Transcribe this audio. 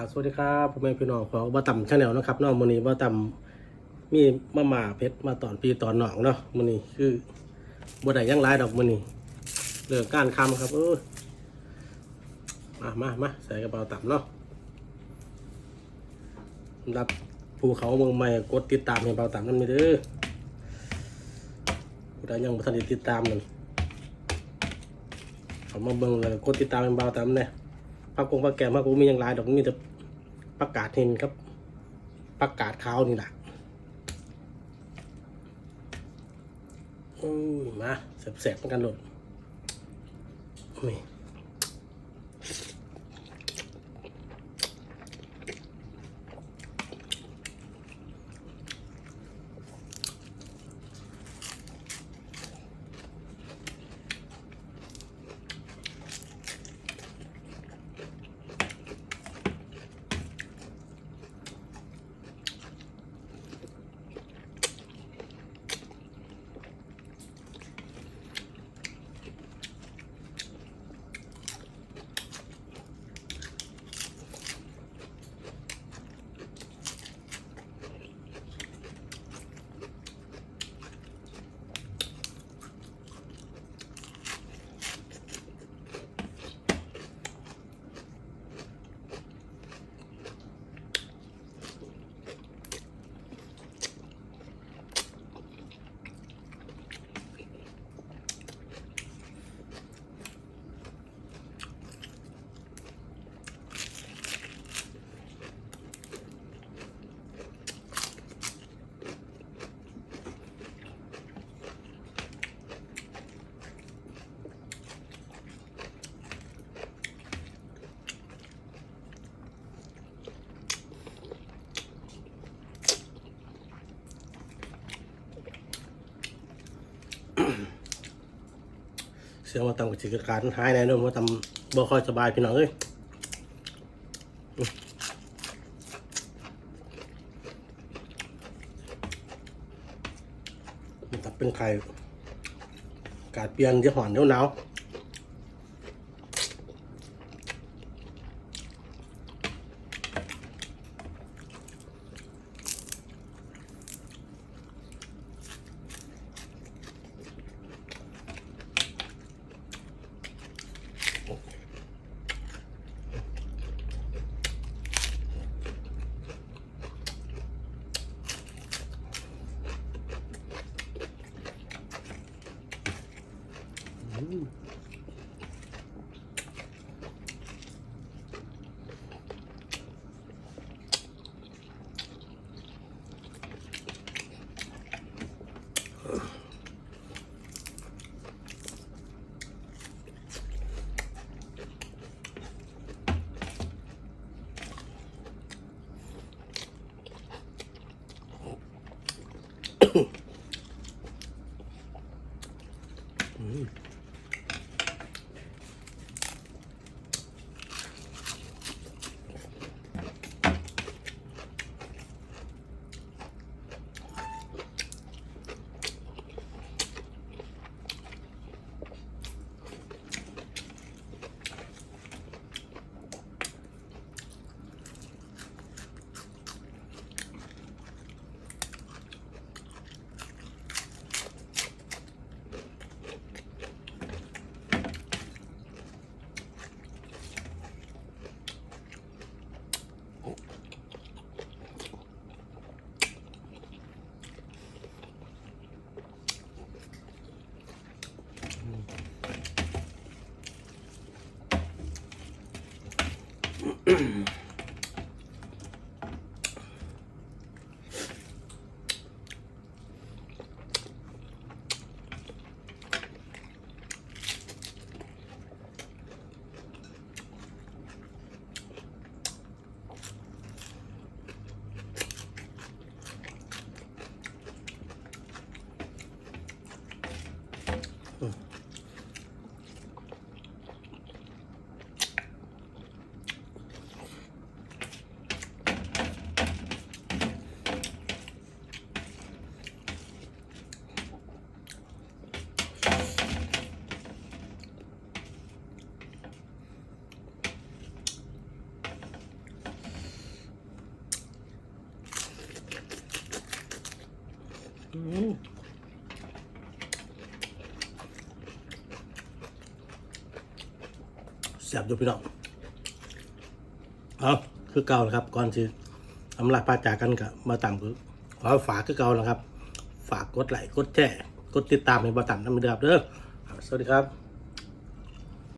ครับสวัสดีครับพ่อแม่พี่น้องของบ้าต่ำชาแนลนะครับน้องมื้อนี้บ้าต่ำมีมาม่าเพชรมาตอนปีตอนหนองเนาะมือนี้คือบ่ได้ยังหลายดอกมือนี้เรื่องการคำครับเออมามามาใส่กระเป๋าต่ำเนาะสำหรับภูเขาเมืองใหม่กดติดตามให้เบาต่ำนั่นไม่เด้อผู้ใดยังบ่ทันได้ติดตามนั่นเขามาเบิ่งแล้วกดติดตามให้เบาต่ำเนี่ยพักกงพักแกมพักกงมีอย่างไรดอกมีแต่ ประกาศเห็นครับประกาศขาวนี่แหละมาแสบๆกันหลดนี่ เสียวมาตำกับจิตการหายแน่นอนว่าตำบ่ค่อยสบายพี่น้องเอ้ยมันตับเป็นไข่กาดเปลี่ยนจะหอนเดี๋ยวหนาว Ooh. แซ่บอยู่พี่น้องเอาคือเก่าแล้วครับ ก่อนที่อำลาพาจากกันกับมาต่ำคือขอฝากคือเก่าแล้วครับ ฝากกดไลค์กดแชร์กดติดตามให้มาต่ำน้ำเดือบเด้อเอสวัสดีครับ